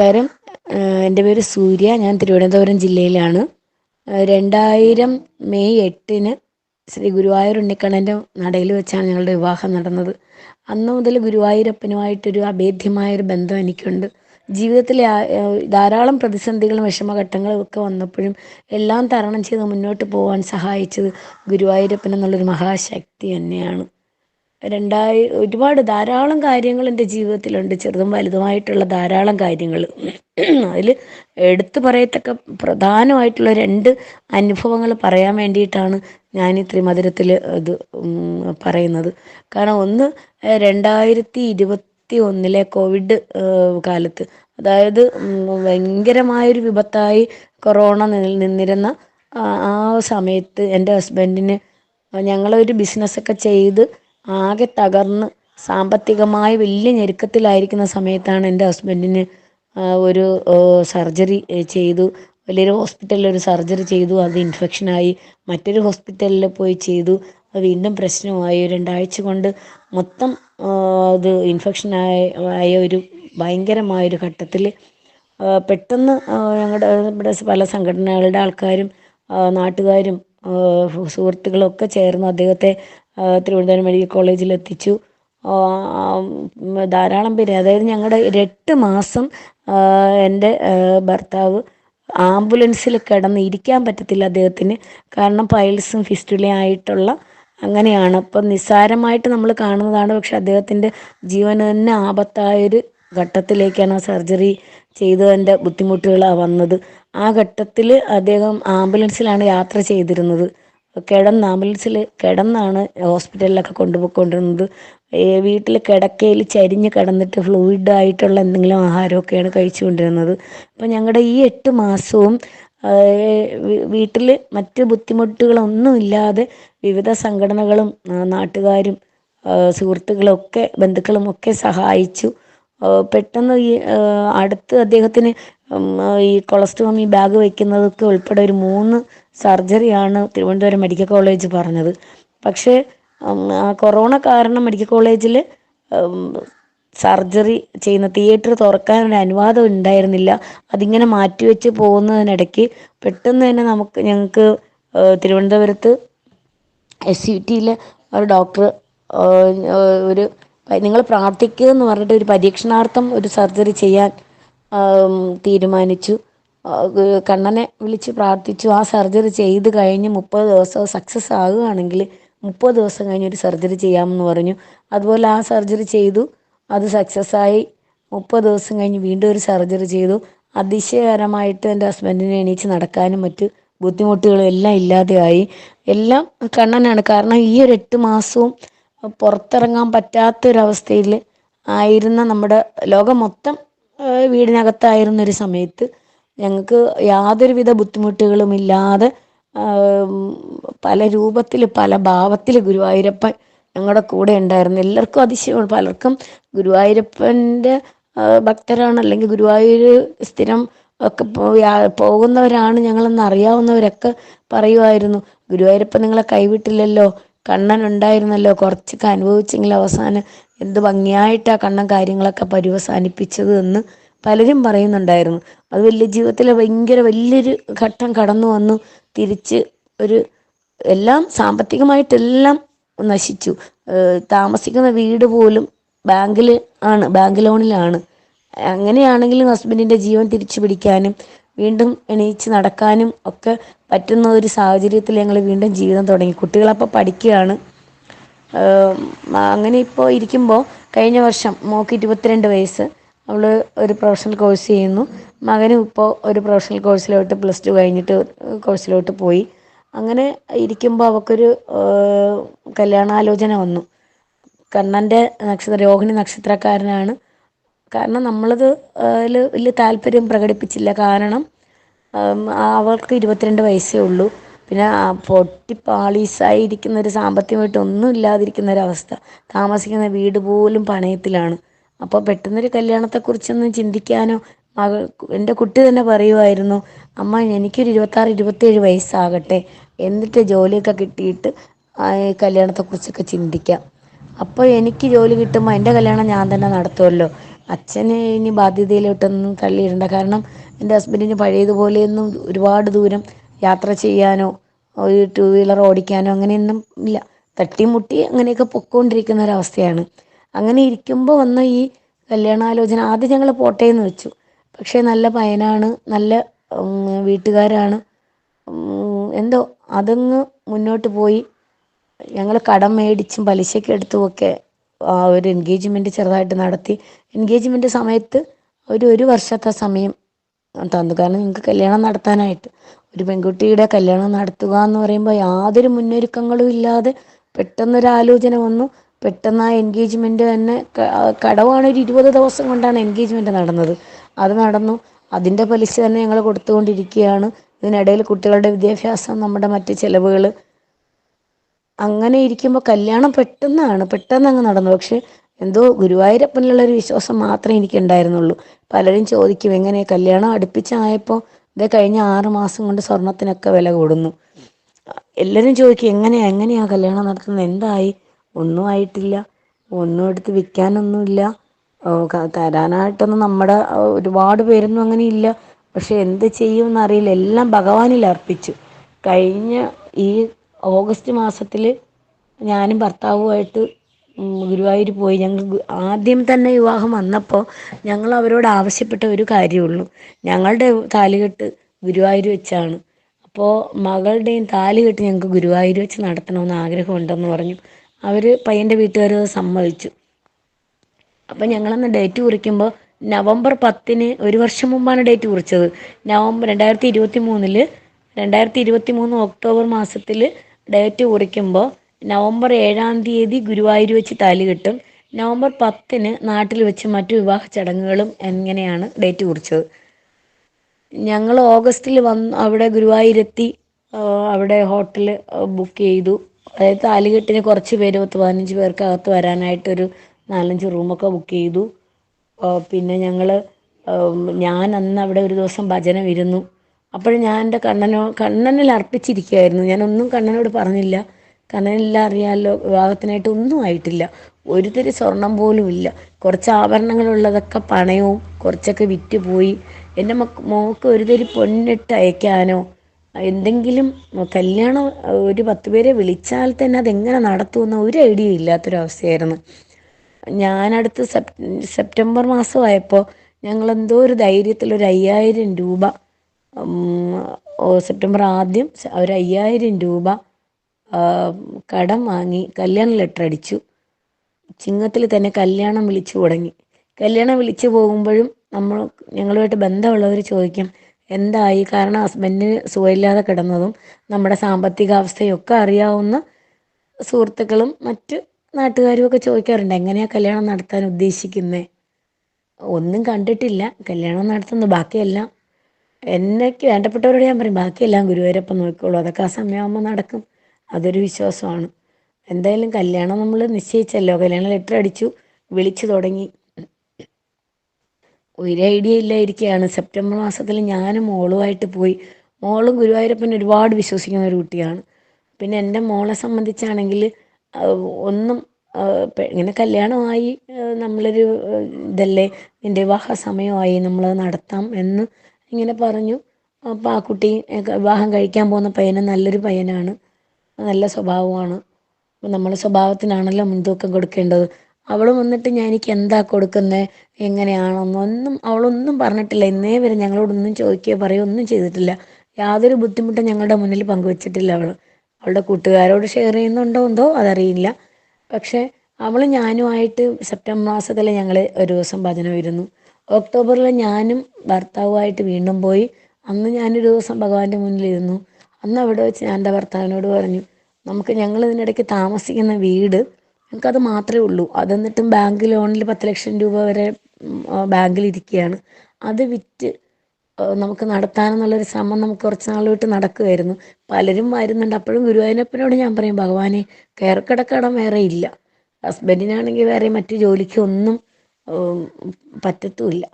നമസ്കാരം. എന്റെ പേര് സൂര്യ. ഞാൻ തിരുവനന്തപുരം ജില്ലയിലാണ്. രണ്ടായിരം മെയ് എട്ടിന് ശ്രീ ഗുരുവായൂർ ഉണ്ണിക്കണ്ണന്റെ നടയിൽ വെച്ചാണ് ഞങ്ങളുടെ വിവാഹം നടന്നത്. അന്ന് മുതൽ ഗുരുവായൂരപ്പനുമായിട്ടൊരു അഭേദ്യമായൊരു ബന്ധം എനിക്കുണ്ട്. ജീവിതത്തിലെ ധാരാളം പ്രതിസന്ധികളും വിഷമഘട്ടങ്ങളും ഒക്കെ വന്നപ്പോഴും എല്ലാം തരണം ചെയ്ത് മുന്നോട്ട് പോകാൻ സഹായിച്ചത് ഗുരുവായൂരപ്പൻ എന്നുള്ളൊരു മഹാശക്തി തന്നെയാണ്. രണ്ടായി ഒരുപാട് ധാരാളം കാര്യങ്ങൾ എന്റെ ജീവിതത്തിലുണ്ട്. ചെറുതും വലുതുമായിട്ടുള്ള ധാരാളം കാര്യങ്ങൾ. അതിൽ എടുത്തു പറയത്തക്ക പ്രധാനമായിട്ടുള്ള രണ്ട് അനുഭവങ്ങൾ പറയാൻ വേണ്ടിയിട്ടാണ് ഞാൻ ഈ ത്രിമധുരത്തിൽ ഇത് പറയുന്നത്. കാരണം ഒന്ന് രണ്ടായിരത്തി ഇരുപത്തി ഒന്നിലെ കോവിഡ് കാലത്ത്. അതായത് ഭയങ്കരമായൊരു വിപത്തായി കൊറോണ നിന്നിരുന്ന ആ സമയത്ത് എന്റെ ഹസ്ബൻഡിന് ഞങ്ങളൊരു ബിസിനസ്സൊക്കെ ചെയ്ത് ആകെ തകർന്ന് സാമ്പത്തികമായി വലിയ ഞെരുക്കത്തിലായിരിക്കുന്ന സമയത്താണ് എന്റെ ഹസ്ബൻഡിന് ഒരു സർജറി ചെയ്തു. വലിയൊരു ഹോസ്പിറ്റലിൽ ഒരു സർജറി ചെയ്തു. അത് ഇൻഫെക്ഷനായി മറ്റൊരു ഹോസ്പിറ്റലിൽ പോയി ചെയ്തു. അത് വീണ്ടും പ്രശ്നമായി. രണ്ടാഴ്ച കൊണ്ട് മൊത്തം അത് ഇൻഫെക്ഷനായ ആയ ഒരു ഭയങ്കരമായൊരു ഘട്ടത്തിൽ പെട്ടെന്ന് ഞങ്ങളുടെ പല സംഘടനകളുടെ ആൾക്കാരും നാട്ടുകാരും സുഹൃത്തുക്കളൊക്കെ ചേർന്ന് അദ്ദേഹത്തെ തിരുവനന്തപുരം മെഡിക്കൽ കോളേജിൽ എത്തിച്ചു. ധാരാളം പേര് അതായത് ഞങ്ങളുടെ എട്ട് മാസം എന്റെ ഭർത്താവ് ആംബുലൻസിൽ കിടന്ന് ഇരിക്കാൻ പറ്റത്തില്ല അദ്ദേഹത്തിന്. കാരണം പൈൽസും ഫിസ്റ്റുലയും ആയിട്ടുള്ള അങ്ങനെയാണ്. അപ്പം നിസ്സാരമായിട്ട് നമ്മൾ കാണുന്നതാണ് പക്ഷെ അദ്ദേഹത്തിന്റെ ജീവന് തന്നെ ആപത്തായൊരു ഘട്ടത്തിലേക്കാണ് ആ സർജറി ചെയ്തതിന്റെ ബുദ്ധിമുട്ടുകളാണ് വന്നത്. ആ ഘട്ടത്തിൽ അദ്ദേഹം ആംബുലൻസിലാണ് യാത്ര ചെയ്തിരുന്നത്. കിടന്ന് ആംബുലൻസിൽ കിടന്നാണ് ഹോസ്പിറ്റലിലൊക്കെ കൊണ്ടുപോയിക്കൊണ്ടിരുന്നത്. വീട്ടിൽ കിടക്കയിൽ ചരിഞ്ഞ് കിടന്നിട്ട് ഫ്ലൂയിഡ് ആയിട്ടുള്ള എന്തെങ്കിലും ആഹാരമൊക്കെയാണ് കഴിച്ചുകൊണ്ടിരുന്നത്. അപ്പം ഞങ്ങളുടെ ഈ എട്ട് മാസവും വീട്ടിൽ മറ്റ് ബുദ്ധിമുട്ടുകളൊന്നും ഇല്ലാതെ വിവിധ സംഘടനകളും നാട്ടുകാരും സുഹൃത്തുക്കളും ഒക്കെ ബന്ധുക്കളും ഒക്കെ സഹായിച്ചു. പെട്ടെന്ന് ഈ അടുത്ത് അദ്ദേഹത്തിന് ഈ കൊളസ്ട്രോമി ബാഗ് വയ്ക്കുന്നതൊക്കെ ഉൾപ്പെടെ ഒരു മൂന്ന് സർജറിയാണ് തിരുവനന്തപുരം മെഡിക്കൽ കോളേജ് പറഞ്ഞത്. പക്ഷേ കൊറോണ കാരണം മെഡിക്കൽ കോളേജിൽ സർജറി ചെയ്യുന്ന തിയേറ്റർ തുറക്കാനൊരു അനുവാദം ഉണ്ടായിരുന്നില്ല. അതിങ്ങനെ മാറ്റിവെച്ച് പോകുന്നതിനിടയ്ക്ക് പെട്ടെന്ന് തന്നെ നമുക്ക് ഞങ്ങൾക്ക് തിരുവനന്തപുരത്ത് എസ് യു ടിയിലെ ഒരു ഡോക്ടർ ഒരു നിങ്ങൾ പ്രാർത്ഥിക്കുക എന്ന് പറഞ്ഞിട്ട് ഒരു പരീക്ഷണാർത്ഥം ഒരു സർജറി ചെയ്യാൻ തീരുമാനിച്ചു. കണ്ണനെ വിളിച്ച് പ്രാർത്ഥിച്ചു. ആ സർജറി ചെയ്ത് കഴിഞ്ഞ് മുപ്പത് ദിവസം സക്സസ് ആകുകയാണെങ്കിൽ മുപ്പത് ദിവസം കഴിഞ്ഞ് ഒരു സർജറി ചെയ്യാമെന്ന് പറഞ്ഞു. അതുപോലെ ആ സർജറി ചെയ്തു. അത് സക്സസ് ആയി. മുപ്പത് ദിവസം കഴിഞ്ഞ് വീണ്ടും ഒരു സർജറി ചെയ്തു. അതിശയകരമായിട്ട് എന്റെ ഹസ്ബൻഡിനെ എണീച്ച് നടക്കാനും മറ്റ് ബുദ്ധിമുട്ടുകളും എല്ലാം ഇല്ലാതെയായി. എല്ലാം കണ്ണനാണ്. കാരണം ഈ ഒരു എട്ട് മാസവും പുറത്തിറങ്ങാൻ പറ്റാത്തൊരവസ്ഥയിൽ ആയിരുന്ന നമ്മുടെ ലോകം മൊത്തം വീടിനകത്തായിരുന്ന ഒരു സമയത്ത് ഞങ്ങൾക്ക് യാതൊരുവിധ ബുദ്ധിമുട്ടുകളും ഇല്ലാതെ പല രൂപത്തിൽ പല ഭാവത്തിൽ ഗുരുവായൂരപ്പൻ ഞങ്ങളുടെ കൂടെ ഉണ്ടായിരുന്നു. എല്ലാവർക്കും അതിശയമാണ്. പലർക്കും ഗുരുവായൂരപ്പന്റെ ഭക്തരാണ് അല്ലെങ്കിൽ ഗുരുവായൂർ സ്ഥിരം ഒക്കെ പോകുന്നവരാണ് ഞങ്ങളെന്ന് അറിയാവുന്നവരൊക്കെ പറയുമായിരുന്നു ഗുരുവായൂരപ്പൻ നിങ്ങളെ കൈവിട്ടില്ലല്ലോ. കണ്ണൻ ഉണ്ടായിരുന്നല്ലോ കുറച്ചൊക്കെ അനുഭവിച്ചെങ്കിൽ അവസാനം എന്ത് ഭംഗിയായിട്ടാ കണ്ണൻ കാര്യങ്ങളൊക്കെ പര്യവസാനിപ്പിച്ചത് എന്ന് പലരും പറയുന്നുണ്ടായിരുന്നു. അത് വലിയ ജീവിതത്തിലെ ഭയങ്കര വലിയൊരു ഘട്ടം കടന്നു വന്നു. തിരിച്ച് ഒരു എല്ലാം സാമ്പത്തികമായിട്ടെല്ലാം നശിച്ചു. താമസിക്കുന്ന വീട് പോലും ബാങ്കിൽ ആണ് ബാങ്ക് ലോണിലാണ്. അങ്ങനെയാണെങ്കിലും ഹസ്ബൻഡിന്റെ ജീവൻ തിരിച്ചു പിടിക്കാനും വീണ്ടും എണീച്ച് നടക്കാനും ഒക്കെ പറ്റുന്ന ഒരു സാഹചര്യത്തിൽ ഞങ്ങൾ വീണ്ടും ജീവിതം തുടങ്ങി. കുട്ടികളപ്പോൾ പഠിക്കുകയാണ്. അങ്ങനെ ഇപ്പോൾ ഇരിക്കുമ്പോൾ കഴിഞ്ഞ വർഷം മോക്ക് ഇരുപത്തിരണ്ട് വയസ്സ്. അവൾ ഒരു പ്രൊഫഷണൽ കോഴ്സ് ചെയ്യുന്നു. മകനും ഇപ്പോൾ ഒരു പ്രൊഫഷണൽ കോഴ്സിലോട്ട് പ്ലസ് ടു കഴിഞ്ഞിട്ട് കോഴ്സിലോട്ട് പോയി. അങ്ങനെ ഇരിക്കുമ്പോൾ അവൾക്കൊരു കല്യാണാലോചന വന്നു. കണ്ണന്റെ നക്ഷത്ര രോഹിണി നക്ഷത്രക്കാരനാണ് കാരണം നമ്മളത് വലിയ താല്പര്യം പ്രകടിപ്പിച്ചില്ല. കാരണം അവൾക്ക് ഇരുപത്തിരണ്ട് വയസ്സേ ഉള്ളൂ. പിന്നെ പൊട്ടി പാളീസായിരിക്കുന്ന ഒരു സാമ്പത്തികമായിട്ട് ഒന്നും ഇല്ലാതിരിക്കുന്ന ഒരവസ്ഥ. താമസിക്കുന്ന വീട് പോലും പണയത്തിലാണ്. അപ്പോൾ പെട്ടെന്നൊരു കല്യാണത്തെക്കുറിച്ചൊന്നും ചിന്തിക്കാനോ മകൾ എന്റെ കുട്ടി തന്നെ പറയുമായിരുന്നു അമ്മ എനിക്കൊരു ഇരുപത്താറ് ഇരുപത്തേഴ് വയസ്സാകട്ടെ. എന്നിട്ട് ജോലിയൊക്കെ കിട്ടിയിട്ട് കല്യാണത്തെക്കുറിച്ചൊക്കെ ചിന്തിക്കാം. അപ്പോൾ എനിക്ക് ജോലി കിട്ടുമ്പോൾ എന്റെ കല്യാണം ഞാൻ തന്നെ നടത്തുമല്ലോ അച്ഛന് ഇനി ബാധ്യതയിലോട്ടൊന്നും തള്ളിയിടണ്ട. കാരണം എന്റെ ഹസ്ബൻഡിന് പഴയതുപോലെയൊന്നും ഒരുപാട് ദൂരം യാത്ര ചെയ്യാനോ ഒരു ടു വീലർ ഓടിക്കാനോ അങ്ങനെയൊന്നും ഇല്ല. തട്ടിമുട്ടി അങ്ങനെയൊക്കെ പൊക്കോണ്ടിരിക്കുന്ന ഒരവസ്ഥയാണ്. അങ്ങനെ ഇരിക്കുമ്പോൾ വന്ന ഈ കല്യാണാലോചന ആദ്യം ഞങ്ങൾ പോട്ടേന്ന് വെച്ചു. പക്ഷേ നല്ല പയനാണ് നല്ല വീട്ടുകാരാണ്. എന്തോ അതങ്ങ് മുന്നോട്ട് പോയി. ഞങ്ങൾ കടം മേടിച്ചും പലിശയ്ക്ക് എടുത്തുമൊക്കെ ആ ഒരു എൻഗേജ്മെന്റ് ചെറുതായിട്ട് നടത്തി. എൻഗേജ്മെന്റ് സമയത്ത് ഒരു ഒരു വർഷത്തെ സമയം തന്നു. കാരണം നിങ്ങൾക്ക് കല്യാണം നടത്താനായിട്ട്. ഒരു പെൺകുട്ടിയുടെ കല്യാണം നടത്തുക എന്ന് പറയുമ്പോൾ യാതൊരു മുന്നൊരുക്കങ്ങളും ഇല്ലാതെ പെട്ടെന്നൊരു ആലോചന വന്നു. പെട്ടെന്ന് ആ എൻഗേജ്മെന്റ് തന്നെ കടവാണ് ഒരു ഇരുപത് ദിവസം കൊണ്ടാണ് എൻഗേജ്മെന്റ് നടന്നത്. അത് നടന്നു. അതിന്റെ പലിശ തന്നെ ഞങ്ങൾ കൊടുത്തുകൊണ്ടിരിക്കുകയാണ്. ഇതിനിടയിൽ കുട്ടികളുടെ വിദ്യാഭ്യാസം നമ്മുടെ മറ്റ് ചിലവുകൾ അങ്ങനെ ഇരിക്കുമ്പോൾ കല്യാണം പെട്ടെന്നാണ് പെട്ടെന്ന് അങ്ങ് നടന്നു. പക്ഷേ എന്തോ ഗുരുവായൂരപ്പനിലുള്ള ഒരു വിശ്വാസം മാത്രമേ എനിക്ക് ഉണ്ടായിരുന്നുള്ളൂ പലരും ചോദിക്കും എങ്ങനെ കല്യാണം അടുപ്പിച്ചായപ്പോൾ ഇതേ കഴിഞ്ഞ ആറ് മാസം കൊണ്ട് സ്വർണത്തിനൊക്കെ വില കൂടുന്നു. എല്ലാവരും ചോദിക്കും എങ്ങനെയാ എങ്ങനെയാ കല്യാണം നടത്തുന്നത്? എന്തായി? ഒന്നും ആയിട്ടില്ല. ഒന്നും എടുത്ത് വിൽക്കാനൊന്നുമില്ല. തരാനായിട്ടൊന്നും നമ്മുടെ ഒരുപാട് പേരൊന്നും അങ്ങനെ ഇല്ല. പക്ഷെ എന്ത് ചെയ്യുമെന്ന് അറിയില്ല എല്ലാം ഭഗവാനിൽ അർപ്പിച്ചു. കഴിഞ്ഞ ഈ ഓഗസ്റ്റ് മാസത്തിൽ ഞാനും ഭർത്താവുമായിട്ട് ഗുരുവായൂർ പോയി. ഞങ്ങൾ ആദ്യം തന്നെ വിവാഹം വന്നപ്പോൾ ഞങ്ങൾ അവരോട് ആവശ്യപ്പെട്ട ഒരു കാര്യമുള്ളൂ. ഞങ്ങളുടെ താലികെട്ട് ഗുരുവായൂർ വെച്ചാണ്. അപ്പോൾ മകളുടെയും താലികെട്ട് ഞങ്ങൾക്ക് ഗുരുവായൂർ വെച്ച് നടത്തണമെന്ന് ആഗ്രഹമുണ്ടെന്ന് പറഞ്ഞു. അവർ പയ്യന്റെ വീട്ടുകാർ സമ്മതിച്ചു. അപ്പം ഞങ്ങളന്ന് ഡേറ്റ് കുറിക്കുമ്പോൾ നവംബർ പത്തിന് ഒരു വർഷം മുമ്പാണ് ഡേറ്റ് കുറിച്ചത്. നവംബർ രണ്ടായിരത്തി ഇരുപത്തി മൂന്നിൽ രണ്ടായിരത്തി ഇരുപത്തി മൂന്ന് ഒക്ടോബർ മാസത്തിൽ ഡേറ്റ് കുറിക്കുമ്പോൾ നവംബർ ഏഴാം തീയതി ഗുരുവായൂർ വെച്ച് താലി കെട്ടും. നവംബർ പത്തിന് നാട്ടിൽ വെച്ച് മറ്റു വിവാഹ ചടങ്ങുകളും എങ്ങനെയാണ് ഡേറ്റ് കുറിച്ചത്? ഞങ്ങൾ ഓഗസ്റ്റിൽ വന്ന് അവിടെ ഗുരുവായൂരെത്തി. അവിടെ ഹോട്ടൽ ബുക്ക് ചെയ്തു. അതായത് താലികെട്ടിന് കുറച്ച് പേര് പത്ത് പതിനഞ്ച് പേർക്ക് അകത്ത് വരാനായിട്ടൊരു നാലഞ്ച് റൂമൊക്കെ ബുക്ക് ചെയ്തു. പിന്നെ ഞങ്ങൾ ഞാൻ അന്ന് അവിടെ ഒരു ദിവസം ഭജന ഇരുന്നു അപ്പോൾ ഞാൻ എന്റെ കണ്ണനോ കണ്ണനിൽ അർപ്പിച്ചിരിക്കുകയായിരുന്നു ഞാനൊന്നും കണ്ണനോട് പറഞ്ഞില്ല. കണ്ണനെല്ലാം അറിയാമല്ലോ വിവാഹത്തിനായിട്ട് ഒന്നും ആയിട്ടില്ല. ഒരു തരി സ്വർണം പോലും ഇല്ല. കുറച്ച് ആഭരണങ്ങളുള്ളതൊക്കെ പണയവും കുറച്ചൊക്കെ വിറ്റ് പോയി എന്റെ മക്ക് മോക്ക് ഒരു തരി പൊന്നിട്ട് അയക്കാനോ എന്തെങ്കിലും കല്യാണം ഒരു പത്ത് പേരെ വിളിച്ചാൽ തന്നെ അതെങ്ങനെ നടത്തുമെന്ന് ഒരു ഐഡിയ ഇല്ലാത്തൊരവസ്ഥയായിരുന്നു. ഞാനടുത്ത് സെപ് സെപ്റ്റംബർ മാസമായപ്പോൾ ഞങ്ങളെന്തോ ഒരു ധൈര്യത്തിൽ ഒരു അയ്യായിരം രൂപ സെപ്റ്റംബർ ആദ്യം ഒരു അയ്യായിരം രൂപ കടം വാങ്ങി കല്യാണ ലെറ്റർ അടിച്ചു. ചിങ്ങത്തിൽ തന്നെ കല്യാണം വിളിച്ചു തുടങ്ങി. കല്യാണം വിളിച്ചു പോകുമ്പോഴും നമ്മൾ ഞങ്ങളുമായിട്ട് ബന്ധമുള്ളവർ ചോദിക്കും എന്തായി? കാരണം ഹസ്ബൻഡിന് സുഖമില്ലാതെ കിടന്നതും നമ്മുടെ സാമ്പത്തിക അവസ്ഥയൊക്കെ അറിയാവുന്ന സുഹൃത്തുക്കളും മറ്റ് നാട്ടുകാരും ഒക്കെ ചോദിക്കാറുണ്ട് എങ്ങനെയാണ് കല്യാണം നടത്താൻ ഉദ്ദേശിക്കുന്നത് ഒന്നും കണ്ടിട്ടില്ല കല്യാണം നടത്തുന്നു ബാക്കിയെല്ലാം എന്നൊക്കെ വേണ്ടപ്പെട്ടവരോട് ഞാൻ പറയും ബാക്കിയെല്ലാം ഗുരുവായൂരപ്പം നോക്കിക്കോളൂ അതൊക്കെ ആ സമയമാകുമ്പോൾ നടക്കും. അതൊരു വിശ്വാസമാണ്. എന്തായാലും കല്യാണം നമ്മൾ നിശ്ചയിച്ചല്ലോ. കല്യാണം ലെറ്റർ അടിച്ചു വിളിച്ചു തുടങ്ങി. ഒരു ഐഡിയ ഇല്ലായിരിക്കുകയാണ്. സെപ്റ്റംബർ മാസത്തിൽ ഞാനും മോളുമായിട്ട് പോയി. മോളും ഗുരുവായൂരപ്പൻ ഒരുപാട് വിശ്വസിക്കുന്ന ഒരു കുട്ടിയാണ്. പിന്നെ എന്റെ മോളെ സംബന്ധിച്ചാണെങ്കിൽ ഒന്നും ഇങ്ങനെ കല്യാണമായി നമ്മളൊരു ഇതല്ലേ നിന്റെ വിവാഹ സമയമായി നമ്മൾ നടത്താം എന്ന് ഇങ്ങനെ പറഞ്ഞു. അപ്പോൾ ആ കുട്ടി വിവാഹം കഴിക്കാൻ പോകുന്ന പയ്യന് നല്ലൊരു പയ്യനാണ്. നല്ല സ്വഭാവമാണ്. അപ്പം നമ്മളെ സ്വഭാവത്തിനാണല്ലോ മുൻതൂക്കം കൊടുക്കേണ്ടത്. അവൾ വന്നിട്ട് ഞാൻ എനിക്ക് എന്താ കൊടുക്കുന്നത് എങ്ങനെയാണെന്നൊന്നും അവളൊന്നും പറഞ്ഞിട്ടില്ല. ഇന്നേ വരെ ഞങ്ങളോടൊന്നും ചോദിക്കുകയോ പറയുകയോ ഒന്നും ചെയ്തിട്ടില്ല. യാതൊരു ബുദ്ധിമുട്ടും ഞങ്ങളുടെ മുന്നിൽ പങ്കുവച്ചിട്ടില്ല അവൾ അവളുടെ കൂട്ടുകാരോട് ഷെയർ ചെയ്യുന്നുണ്ടോ എന്തോ അതറിയില്ല. പക്ഷേ അവൾ ഞാനുമായിട്ട് സെപ്റ്റംബർ മാസത്തിൽ ഞങ്ങൾ ഒരു ദിവസം ഭജന ഇരുന്നു ഒക്ടോബറിൽ ഞാനും ഭർത്താവുമായിട്ട് വീണ്ടും പോയി. അന്ന് ഞാനൊരു ദിവസം ഭഗവാന്റെ മുന്നിലിരുന്നു. അന്ന് അവിടെ വെച്ച് ഞാൻ എന്റെ ഭർത്താവിനോട് പറഞ്ഞു നമുക്ക് ഞങ്ങൾ ഇതിനിടയ്ക്ക് താമസിക്കുന്ന വീട് ഞങ്ങൾക്കത് മാത്രമേ ഉള്ളൂ. അതെന്നിട്ടും ബാങ്ക് ലോണിൽ പത്ത് ലക്ഷം രൂപ വരെ ബാങ്കിൽ ഇരിക്കുകയാണ് അത് വിറ്റ് നമുക്ക് നടത്താനെന്നുള്ളൊരു ശ്രമം നമുക്ക് കുറച്ച് നാൾ വിട്ട് നടക്കുമായിരുന്നു പലരും വരുന്നുണ്ട്. അപ്പോഴും ഗുരുവായൂരപ്പനോട് ഞാൻ പറയും ഭഗവാനെ കയറക്കിടക്കടം വേറെ ഇല്ല. ഹസ്ബൻഡിനാണെങ്കിൽ വേറെ മറ്റു ജോലിക്ക് ഒന്നും പറ്റത്തുമില്ല.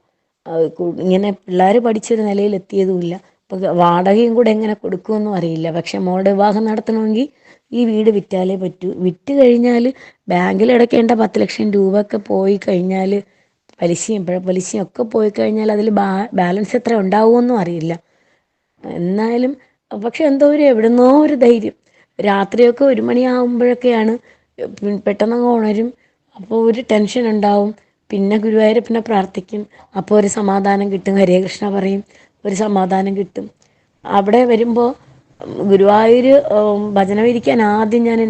ഇങ്ങനെ പിള്ളേർ പഠിച്ചൊരു നിലയിൽ എത്തിയതുമില്ല അപ്പോൾ വാടകയും കൂടെ എങ്ങനെ കൊടുക്കുമെന്നും അറിയില്ല. പക്ഷെ മോളുടെ വിവാഹം നടത്തണമെങ്കിൽ ഈ വീട് വിറ്റാലേ പറ്റൂ. വിറ്റ് കഴിഞ്ഞാൽ ബാങ്കിൽ അടയ്ക്കേണ്ട പത്ത് ലക്ഷം രൂപ ഒക്കെ പോയി കഴിഞ്ഞാൽ പലിശയും പലിശയും ഒക്കെ പോയി കഴിഞ്ഞാൽ അതിൽ ബാലൻസ് എത്ര ഉണ്ടാവുമെന്നും അറിയില്ല. എന്നാലും പക്ഷെ എന്തോ ഒരു എവിടുന്നോ ഒരു ധൈര്യം. രാത്രിയൊക്കെ ഒരു മണിയാകുമ്പോഴൊക്കെയാണ് പെട്ടെന്നങ്ങ് ഉണരും. അപ്പോൾ ഒരു ടെൻഷൻ ഉണ്ടാവും. പിന്നെ ഗുരുവായൂരപ്പനെ പ്രാർത്ഥിക്കും. അപ്പോൾ ഒരു സമാധാനം കിട്ടും. ഹരേ കൃഷ്ണ പറയും. ഒരു സമാധാനം കിട്ടും. അവിടെ വരുമ്പോൾ ഗുരുവായൂർ ഭജനം ഇരിക്കാൻ ആദ്യം ഞാൻ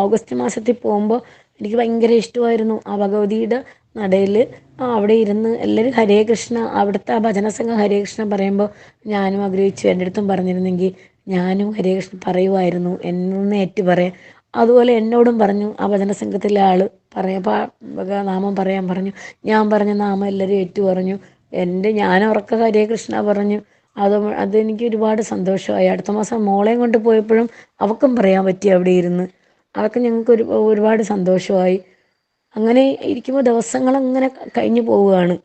ഓഗസ്റ്റ് മാസത്തിൽ പോകുമ്പോൾ എനിക്ക് ഭയങ്കര ഇഷ്ടമായിരുന്നു ആ ഭഗവതിയുടെ നടയിൽ അവിടെ ഇരുന്ന് എല്ലാവരും ഹരേ കൃഷ്ണ അവിടുത്തെ ആ ഭജന സംഘം ഹരേ കൃഷ്ണ പറയുമ്പോൾ ഞാനും ആഗ്രഹിച്ചു എന്റെ അടുത്തും പറഞ്ഞിരുന്നെങ്കിൽ ഞാനും ഹരേ കൃഷ്ണ പറയുമായിരുന്നു എന്നൊന്ന് ഏറ്റു പറയാം അതുപോലെ എന്നോടും പറഞ്ഞു ആ ഭജന സംഘത്തിലെ ആൾ പറയപ്പോൾ നാമം പറയാൻ പറഞ്ഞു. ഞാൻ പറഞ്ഞ നാമം എല്ലാവരും ഏറ്റു പറഞ്ഞു എന്റെ ഞാൻ ഉറക്ക ഹരേ കൃഷ്ണ പറഞ്ഞു. അത് അതെനിക്ക് ഒരുപാട് സന്തോഷമായി. അടുത്ത മാസം മോളെയും കൊണ്ട് പോയപ്പോഴും അവക്കും പറയാൻ പറ്റി അവിടെ ഇരുന്ന്. അതൊക്കെ ഞങ്ങൾക്ക് ഒരു ഒരുപാട് സന്തോഷമായി. അങ്ങനെ ഇരിക്കുമ്പോൾ ദിവസങ്ങൾ അങ്ങനെ കഴിഞ്ഞു പോവുകയാണ്.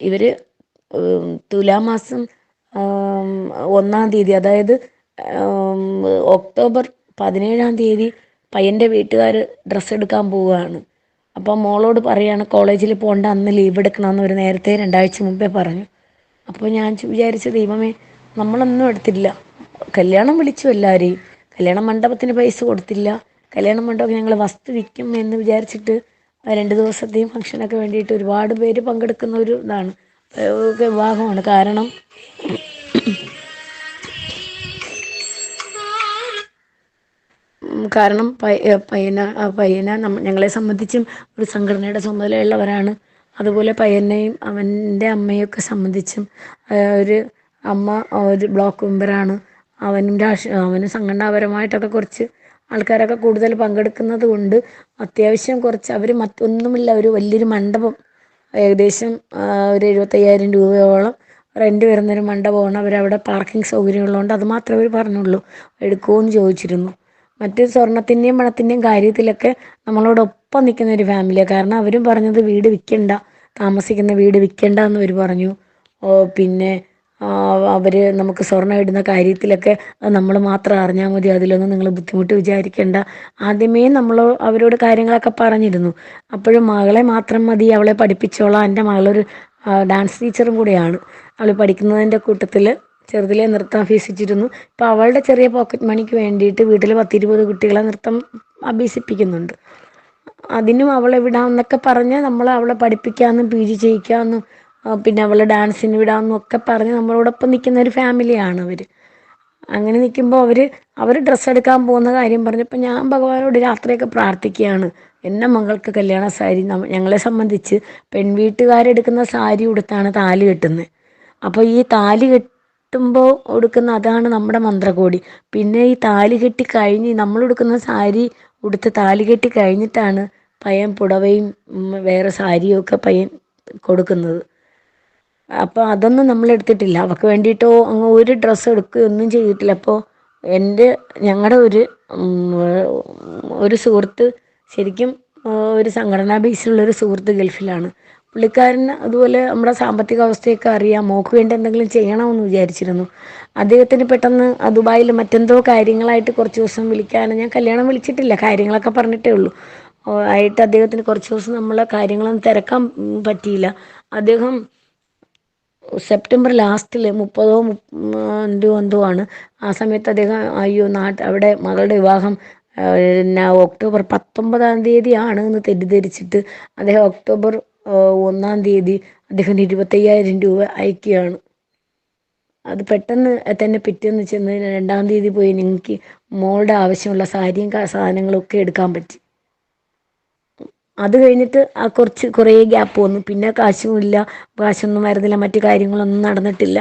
ഇവർ തുലാമാസം മാസം ഒന്നാം തീയതി അതായത് ഒക്ടോബർ പതിനേഴാം തീയതി പയ്യന്റെ വീട്ടുകാർ ഡ്രസ്സ് എടുക്കാൻ പോവുകയാണ്. അപ്പോൾ മോളോട് പറയാണ് കോളേജിൽ പോകണ്ട അന്ന് ലീവ് എടുക്കണമെന്ന് ഒരു നേരത്തെ രണ്ടാഴ്ച മുമ്പേ പറഞ്ഞു. അപ്പോൾ ഞാൻ വിചാരിച്ച ദൈവമേ നമ്മളൊന്നും എടുത്തില്ല. കല്യാണം വിളിച്ചു എല്ലാവരെയും കല്യാണ മണ്ഡപത്തിന് പൈസ കൊടുത്തില്ല. കല്യാണ മണ്ഡപം ഞങ്ങൾ വസ്തു വിൽക്കും എന്ന് വിചാരിച്ചിട്ട് രണ്ട് ദിവസത്തെയും ഫംഗ്ഷനൊക്കെ വേണ്ടിയിട്ട് ഒരുപാട് പേര് പങ്കെടുക്കുന്ന ഒരു ഇതാണ്. വിവാഹമാണ്. കാരണം കാരണം പയ്യന പയ്യന ഞങ്ങളെ സംബന്ധിച്ചും ഒരു സംഘടനയുടെ ചുമതലയുള്ളവരാണ്. അതുപോലെ പയ്യനെയും അവന്റെ അമ്മയൊക്കെ സംബന്ധിച്ചും ഒരു അമ്മ ഒരു ബ്ലോക്ക് മെമ്പറാണ്. അവനും രാഷ്ട്രീയ അവന് സംഘടനാപരമായിട്ടൊക്കെ കുറച്ച് ആൾക്കാരൊക്കെ കൂടുതൽ പങ്കെടുക്കുന്നത് കൊണ്ട് അത്യാവശ്യം കുറച്ച് അവർ മറ്റൊന്നുമില്ല ഒരു വലിയൊരു മണ്ഡപം. ഏകദേശം ഒരു എഴുപത്തയ്യായിരം രൂപയോളം റെന്റ് വരുന്നൊരു മണ്ഡപമാണ്. അവരവിടെ പാർക്കിംഗ് സൗകര്യം ഉള്ളതുകൊണ്ട് അത് മാത്രമേ അവർ പറഞ്ഞുള്ളൂ. എടുക്കുമോ എന്ന് ചോദിച്ചിരുന്നു. മറ്റ് സ്വർണത്തിന്റെയും പണത്തിന്റെയും കാര്യത്തിലൊക്കെ നമ്മളോടൊപ്പം നിൽക്കുന്ന ഒരു ഫാമിലിയാണ് കാരണം അവരും പറഞ്ഞത് വീട് വിൽക്കണ്ട താമസിക്കുന്ന വീട് വിൽക്കണ്ട എന്ന് അവർ പറഞ്ഞു. പിന്നെ അവർ നമുക്ക് സ്വർണം ഇടുന്ന കാര്യത്തിലൊക്കെ നമ്മൾ മാത്രം അറിഞ്ഞാൽ മതി. അതിലൊന്നും നിങ്ങൾ ബുദ്ധിമുട്ട് വിചാരിക്കേണ്ട. ആദ്യമേ നമ്മൾ അവരോട് കാര്യങ്ങളൊക്കെ പറഞ്ഞിരുന്നു. അപ്പോഴും മകളെ മാത്രം മതി അവളെ പഠിപ്പിച്ചോളാം. എന്റെ മകളൊരു ഡാൻസ് ടീച്ചറും കൂടെയാണ്. അവൾ പഠിക്കുന്നതിന്റെ കൂട്ടത്തിൽ ചെറുതിലെ നൃത്തം അഭ്യസിച്ചിരുന്നു. ഇപ്പോൾ അവളുടെ ചെറിയ പോക്കറ്റ് മണിക്ക് വേണ്ടിയിട്ട് വീട്ടിൽ പത്തിരുപത് കുട്ടികളെ നൃത്തം അഭ്യസിപ്പിക്കുന്നുണ്ട്. അതിനും അവളെ വിടാമെന്നൊക്കെ പറഞ്ഞ് നമ്മൾ അവളെ പഠിപ്പിക്കാമെന്നും പി ജി ചെയ്യിക്കാമെന്നും പിന്നെ അവളെ ഡാൻസിന് വിടാമെന്നും ഒക്കെ പറഞ്ഞ് നമ്മളോടൊപ്പം നിൽക്കുന്ന ഒരു ഫാമിലിയാണ് അവർ അങ്ങനെ നിൽക്കുമ്പോൾ അവർ അവർ ഡ്രസ്സ് എടുക്കാൻ പോകുന്ന കാര്യം പറഞ്ഞപ്പോൾ ഞാൻ ഭഗവാനോട് രാത്രിയൊക്കെ പ്രാർത്ഥിക്കുകയാണ്. എന്നെ മകൾക്ക് കല്യാണ സാരി ഞങ്ങളെ സംബന്ധിച്ച് പെൺവീട്ടുകാരെടുക്കുന്ന സാരി ഉടുത്താണ് താലി കെട്ടുന്നത്. അപ്പോൾ ഈ താലി കെട്ടുമ്പോൾ ഉടുക്കുന്ന അതാണ് നമ്മുടെ മന്ത്രകോടി. പിന്നെ ഈ താലി കെട്ടി കഴിഞ്ഞ് നമ്മൾ ഉടുക്കുന്ന സാരി ഉടുത്ത് താലി കെട്ടി കഴിഞ്ഞിട്ടാണ് പയ്യൻ പുടവയും വേറെ സാരിയും ഒക്കെ പയ്യൻ കൊടുക്കുന്നത്. അപ്പോൾ അതൊന്നും നമ്മൾ എടുത്തിട്ടില്ല. അവൾക്ക് വേണ്ടിയിട്ടോ അങ്ങ് ഒരു ഡ്രസ്സ് എടുക്കുകയൊന്നും ചെയ്തിട്ടില്ല. അപ്പോൾ എന്റെ ഞങ്ങളുടെ ഒരു ഒരു സുഹൃത്ത് ശരിക്കും ഒരു സംഘടനാ ബേസിലുള്ള ഒരു സുഹൃത്ത് ഗൾഫിലാണ്. പുള്ളിക്കാരന് അതുപോലെ നമ്മുടെ സാമ്പത്തിക അവസ്ഥയൊക്കെ അറിയാം. മോക്ക് വേണ്ടി എന്തെങ്കിലും ചെയ്യണമെന്ന് വിചാരിച്ചിരുന്നു. അദ്ദേഹത്തിന് പെട്ടെന്ന് ദുബായിൽ മറ്റെന്തോ കാര്യങ്ങളായിട്ട് കുറച്ച് ദിവസം വിളിക്കാൻ ഞാൻ കല്യാണം വിളിച്ചിട്ടില്ല. കാര്യങ്ങളൊക്കെ പറഞ്ഞിട്ടേ ഉള്ളൂ. ആയിട്ട് അദ്ദേഹത്തിന് കുറച്ച് ദിവസം നമ്മളെ കാര്യങ്ങളൊന്നും തിരക്കാൻ പറ്റിയില്ല. അദ്ദേഹം സെപ്റ്റംബർ ലാസ്റ്റിൽ മുപ്പതോ എന്തോ എന്തോ ആണ്. ആ സമയത്ത് അദ്ദേഹം അയ്യോ നാട്ട് അവിടെ മകളുടെ വിവാഹം പിന്നെ ഒക്ടോബർ പത്തൊമ്പതാം തീയതി ആണ് എന്ന് തെറ്റിദ്ധരിച്ചിട്ട് അദ്ദേഹം ഒക്ടോബർ ഒന്നാം തീയതി അദ്ദേഹം ഇരുപത്തയ്യായിരം രൂപ അയക്കുകയാണ്. അത് പെട്ടെന്ന് തന്നെ പിറ്റേന്ന് ചെന്ന് രണ്ടാം തീയതി പോയി നിങ്ങൾക്ക് മോളുടെ ആവശ്യമുള്ള സാരിയും സാധനങ്ങളൊക്കെ എടുക്കാൻ പറ്റി. അത് കഴിഞ്ഞിട്ട് ആ കുറച്ച് കുറേ ഗ്യാപ്പ് വന്നു. പിന്നെ കാശും ഇല്ല കാശൊന്നും വരുന്നില്ല മറ്റു കാര്യങ്ങളൊന്നും നടന്നിട്ടില്ല.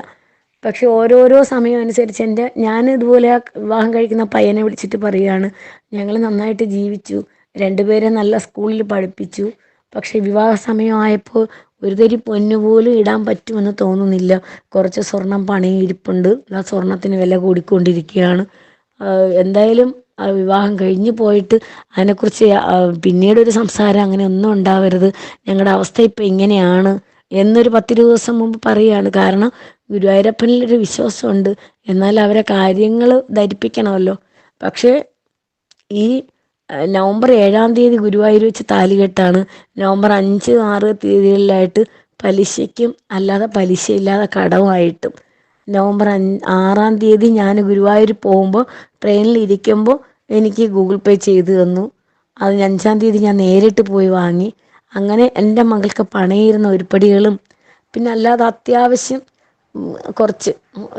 പക്ഷെ ഓരോരോ സമയം അനുസരിച്ച് എന്റെ ഞാൻ ഇതുപോലെ ആ വിവാഹം കഴിക്കുന്ന പയ്യനെ വിളിച്ചിട്ട് പറയുകയാണ് ഞങ്ങൾ നന്നായിട്ട് ജീവിച്ചു രണ്ടുപേരെ നല്ല സ്കൂളിൽ പഠിപ്പിച്ചു പക്ഷെ വിവാഹ സമയമായപ്പോൾ ഒരു തരി പൊന്നു പോലും ഇടാൻ പറ്റുമെന്ന് തോന്നുന്നില്ല. കുറച്ച് സ്വർണം പണിയിരിപ്പുണ്ട് ആ സ്വർണത്തിന് വില കൂടിക്കൊണ്ടിരിക്കുകയാണ്. എന്തായാലും വിവാഹം കഴിഞ്ഞു പോയിട്ട് അതിനെക്കുറിച്ച് പിന്നീടൊരു സംസാരം അങ്ങനെ ഒന്നും ഉണ്ടാവരുത്. ഞങ്ങളുടെ അവസ്ഥ ഇപ്പം ഇങ്ങനെയാണ് എന്നൊരു പത്തിരുപത് ദിവസം മുമ്പ് പറയുകയാണ് കാരണം ഗുരുവായൂരപ്പനിലൊരു വിശ്വാസമുണ്ട്. എന്നാൽ അവരെ കാര്യങ്ങൾ ധരിപ്പിക്കണമല്ലോ. പക്ഷേ ഈ നവംബർ ഏഴാം തീയതി ഗുരുവായൂർ വെച്ച് താലികെട്ടാണ് നവംബർ അഞ്ച് ആറ് തീയതികളിലായിട്ട് പലിശയ്ക്കും അല്ലാതെ പലിശയില്ലാതെ കടമായിട്ടും നവംബർ അഞ്ച് ആറാം തീയതി ഞാൻ ഗുരുവായൂർ പോകുമ്പോൾ ട്രെയിനിൽ ഇരിക്കുമ്പോൾ എനിക്ക് ഗൂഗിൾ പേ ചെയ്ത് തന്നു. അത് അഞ്ചാം തീയതി ഞാൻ നേരിട്ട് പോയി വാങ്ങി. അങ്ങനെ എന്റെ മകൾക്ക് പണയിരുന്ന ഉരുപ്പടികളും പിന്നെ അല്ലാതെ അത്യാവശ്യം കുറച്ച്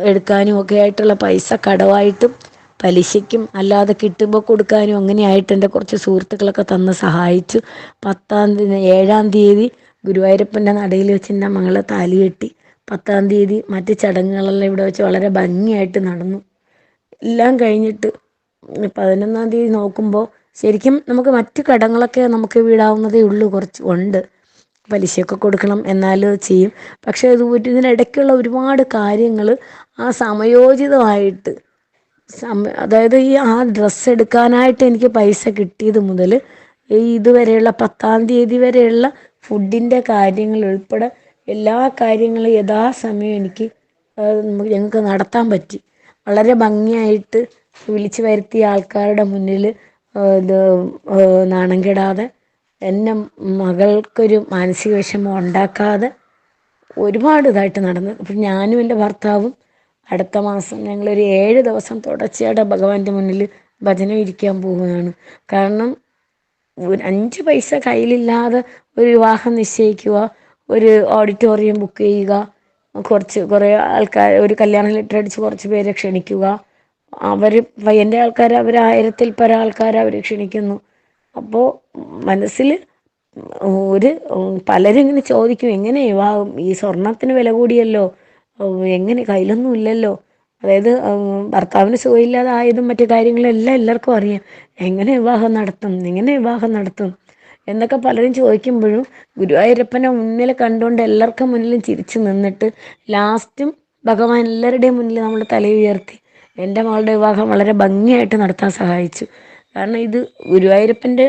എടുക്കാനും ഒക്കെ ആയിട്ടുള്ള പൈസ കടമായിട്ടും പലിശയ്ക്കും അല്ലാതെ കിട്ടുമ്പോൾ കൊടുക്കാനും അങ്ങനെയായിട്ട് എന്റെ കുറച്ച് സുഹൃത്തുക്കളൊക്കെ തന്ന് സഹായിച്ചു. പത്താം തീയതി ഏഴാം തീയതി ഗുരുവായൂരപ്പന്റെ നടയിൽ വെച്ച് എന്റെ മകളെ താലി കെട്ടി. പത്താം തീയതി മറ്റ് ചടങ്ങുകളെല്ലാം ഇവിടെ വെച്ച് വളരെ ഭംഗിയായിട്ട് നടന്നു. എല്ലാം കഴിഞ്ഞിട്ട് പതിനൊന്നാം തീയതി നോക്കുമ്പോൾ ശരിക്കും നമുക്ക് മറ്റ് കടങ്ങളൊക്കെ നമുക്ക് വീടാവുന്നതേ ഉള്ളൂ കുറച്ച് ഉണ്ട്. പലിശയൊക്കെ കൊടുക്കണം എന്നാലും ചെയ്യും. പക്ഷേ ഇത് ഇതിനിടയ്ക്കുള്ള ഒരുപാട് കാര്യങ്ങൾ ആ സമയോചിതമായിട്ട് സമ അതായത് ഈ ആ ഡ്രസ്സ് എടുക്കാനായിട്ട് എനിക്ക് പൈസ കിട്ടിയത് മുതൽ ഈ ഇതുവരെയുള്ള പത്താം തീയതി വരെയുള്ള ഫുഡിന്റെ കാര്യങ്ങൾ ഉൾപ്പെടെ എല്ലാ കാര്യങ്ങളും യഥാസമയം എനിക്ക് ഞങ്ങൾക്ക് നടത്താൻ പറ്റി. വളരെ ഭംഗിയായിട്ട് വിളിച്ചു വരുത്തിയ ആൾക്കാരുടെ മുന്നിൽ ഇത് നാണം കെടാതെ എന്നെ മകൾക്കൊരു മാനസിക വിഷമം ഉണ്ടാക്കാതെ ഒരുപാട് ഇതായിട്ട് നടന്നു. അപ്പം ഞാനും എന്റെ ഭർത്താവും അടുത്ത മാസം ഞങ്ങളൊരു ഏഴ് ദിവസം തുടർച്ചയായിട്ട് ഭഗവാന്റെ മുന്നിൽ ഭജന ഇരിക്കാൻ പോവുകയാണ് കാരണം അഞ്ച് പൈസ കയ്യിലില്ലാതെ ഒരു വിവാഹം നിശ്ചയിക്കുക ഒരു ഓഡിറ്റോറിയം ബുക്ക് ചെയ്യുക കുറച്ച് കുറേ ആൾക്കാർ ഒരു കല്യാണ ലെറ്റർ അടിച്ച് കുറച്ച് പേരെ ക്ഷണിക്കുക. അവർ പയ്യന്റെ ആൾക്കാർ അവർ ആയിരത്തിൽ പര ആൾക്കാർ അവർ ക്ഷണിക്കുന്നു. അപ്പോൾ മനസ്സിൽ ഒരു പലരും ഇങ്ങനെ ചോദിക്കും എങ്ങനെ വിവാഹം? ഈ സ്വർണത്തിന് വില കൂടിയല്ലോ. എങ്ങനെ കയ്യിലൊന്നും ഇല്ലല്ലോ. അതായത് ഭർത്താവിന് സുഖമില്ലാതായതും മറ്റു കാര്യങ്ങളെല്ലാം എല്ലാവർക്കും അറിയാം. എങ്ങനെ വിവാഹം നടത്തും എങ്ങനെ വിവാഹം നടത്തും എന്നൊക്കെ പലരും ചോദിക്കുമ്പോഴും ഗുരുവായൂരപ്പനെ മുന്നിൽ കണ്ടുകൊണ്ട് എല്ലാവർക്കും മുന്നിലും ചിരിച്ചു നിന്നിട്ട് ലാസ്റ്റും ഭഗവാൻ എല്ലാവരുടെയും മുന്നിൽ നമ്മൾ തല ഉയർത്തി എന്റെ മകളുടെ വിവാഹം വളരെ ഭംഗിയായിട്ട് നടത്താൻ സഹായിച്ചു. കാരണം ഇത് ഗുരുവായൂരപ്പന്റെ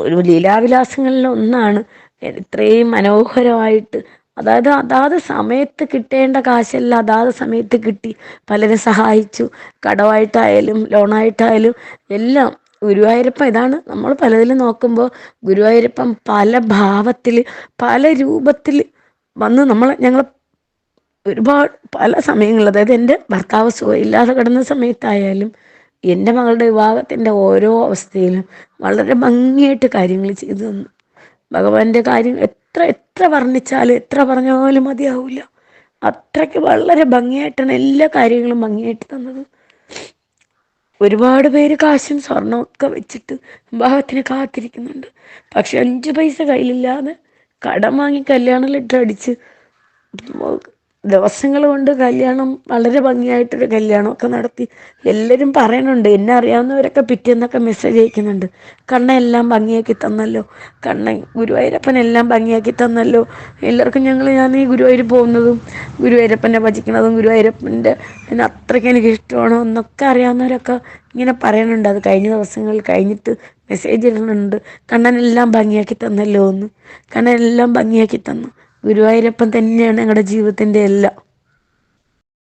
ഒരു ലീലാവിലാസങ്ങളിൽ ഒന്നാണ് ഇത്രയും മനോഹരമായിട്ട് അതായത് അതാത് സമയത്ത് കിട്ടേണ്ട കാശെല്ലാം അതാത് സമയത്ത് കിട്ടി. പലരെ സഹായിച്ചു. കടമായിട്ടായാലും ലോണായിട്ടായാലും എല്ലാം ഗുരുവായൂരപ്പൻ ഇതാണ്. നമ്മൾ പലതിലും നോക്കുമ്പോൾ ഗുരുവായൂരപ്പൻ പല ഭാവത്തിൽ പല രൂപത്തിൽ വന്ന് നമ്മൾ ഞങ്ങൾ ഒരുപാട് പല സമയങ്ങളിൽ അതായത് എന്റെ ഭർത്താവ് സുഖമില്ലാതെ കിടന്ന സമയത്തായാലും എന്റെ മകളുടെ വിവാഹത്തിന്റെ ഓരോ അവസ്ഥയിലും വളരെ ഭംഗിയായിട്ട് കാര്യങ്ങൾ ചെയ്തു തന്നു. ഭഗവാന്റെ കാര്യം എത്ര എത്ര വർണിച്ചാലും എത്ര പറഞ്ഞാലും മതിയാവില്ല അത്രയ്ക്ക് വളരെ ഭംഗിയായിട്ടാണ് എല്ലാ കാര്യങ്ങളും ഭംഗിയായിട്ട് തന്നത്. ഒരുപാട് പേര് കാശും സ്വർണമൊക്കെ വെച്ചിട്ട് വിവാഹത്തിന് കാത്തിരിക്കുന്നുണ്ട്. പക്ഷെ അഞ്ച് പൈസ കയ്യിലില്ലാതെ കടം വാങ്ങി കല്യാണ ലെറ്റർ അടിച്ച് ദിവസങ്ങൾ കൊണ്ട് കല്യാണം വളരെ ഭംഗിയായിട്ടൊരു കല്യാണമൊക്കെ നടത്തി. എല്ലാവരും പറയണുണ്ട് എന്നെ അറിയാവുന്നവരൊക്കെ പിറ്റേന്നൊക്കെ മെസ്സേജ് അയക്കുന്നുണ്ട്. കണ്ണ എല്ലാം ഭംഗിയാക്കി തന്നല്ലോ. കണ്ണൻ ഗുരുവായൂരപ്പൻ എല്ലാം ഭംഗിയാക്കി തന്നല്ലോ. എല്ലാവർക്കും ഞങ്ങൾ ഞാൻ ഈ ഗുരുവായൂർ പോകുന്നതും ഗുരുവായൂരപ്പനെ ഭജിക്കുന്നതും ഗുരുവായൂരപ്പന്റെ അത്രയ്ക്ക് എനിക്ക് ഇഷ്ടമാണ് എന്നൊക്കെ അറിയാവുന്നവരൊക്കെ ഇങ്ങനെ പറയണുണ്ട്. അത് കഴിഞ്ഞ ദിവസങ്ങൾ കഴിഞ്ഞിട്ട് മെസ്സേജ് ഇടുന്നുണ്ട്. കണ്ണനെല്ലാം ഭംഗിയാക്കി തന്നല്ലോ എന്ന്. കണ്ണനെല്ലാം ഭംഗിയാക്കി തന്നു. ഗുരുവായൂരപ്പൻ തന്നെയാണ് ഞങ്ങളുടെ ജീവിതത്തിന്റെ എല്ലാം.